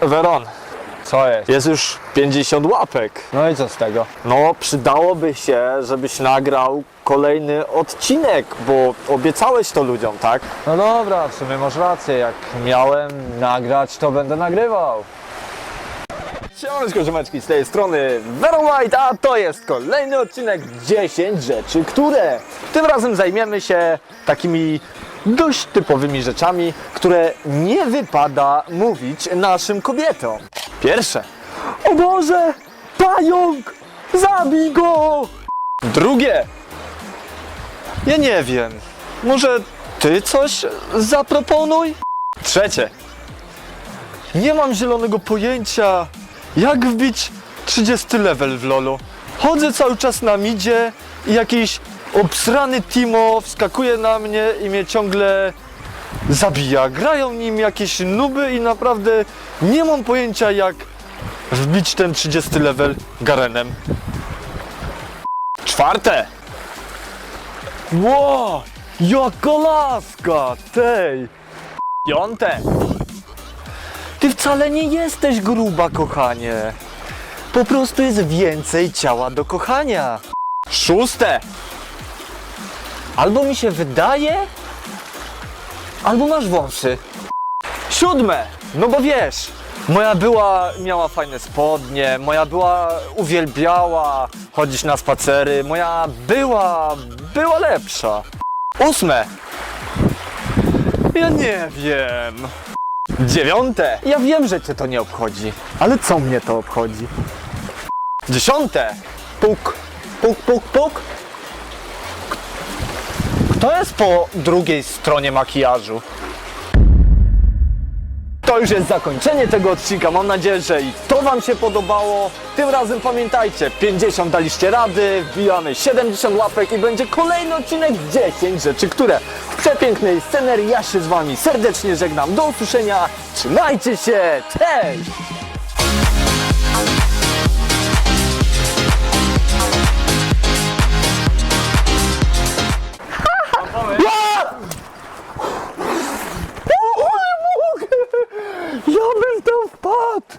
Weron, Co jest? jest już 50 łapek. No i co z tego? No, przydałoby się, żebyś nagrał kolejny odcinek, bo obiecałeś to ludziom, tak? No dobra, w sumie masz rację, jak miałem nagrać, to będę nagrywał. Siemaneczko, ziomeczki, z tej strony Veron White, a to jest kolejny odcinek 10 rzeczy, które tym razem zajmiemy się takimi dość typowymi rzeczami, które nie wypada mówić naszym kobietom. Pierwsze. O Boże! Pająk! Zabij go! Drugie. Ja nie wiem. Może ty coś zaproponuj? Trzecie. Nie mam zielonego pojęcia, jak wbić 30 level w LoLu. Chodzę cały czas na midzie i jakiś obsrany Timo wskakuje na mnie i mnie ciągle zabija. Grają nim jakieś nuby i naprawdę nie mam pojęcia jak wbić ten 30 level Garenem. Czwarte. Ło, jaka laska, tej. Piąte. Ty wcale nie jesteś gruba, kochanie. Po prostu jest więcej ciała do kochania. Szóste. Albo mi się wydaje, albo masz wąsy. Siódme. No bo wiesz, moja była miała fajne spodnie, moja była uwielbiała chodzić na spacery, moja była, była lepsza. Ósme. Ja nie wiem. Dziewiąte. Ja wiem, że cię to nie obchodzi, ale co mnie to obchodzi? Dziesiąte. Puk, puk, puk, puk. Kto jest po drugiej stronie makijażu? To już jest zakończenie tego odcinka. Mam nadzieję, że i to Wam się podobało. Tym razem pamiętajcie, 50 daliście rady, wbijamy 70 łapek i będzie kolejny odcinek 10 rzeczy, które w przepięknej scenerii. Ja się z Wami serdecznie żegnam. Do usłyszenia. Trzymajcie się. Cześć! Pat!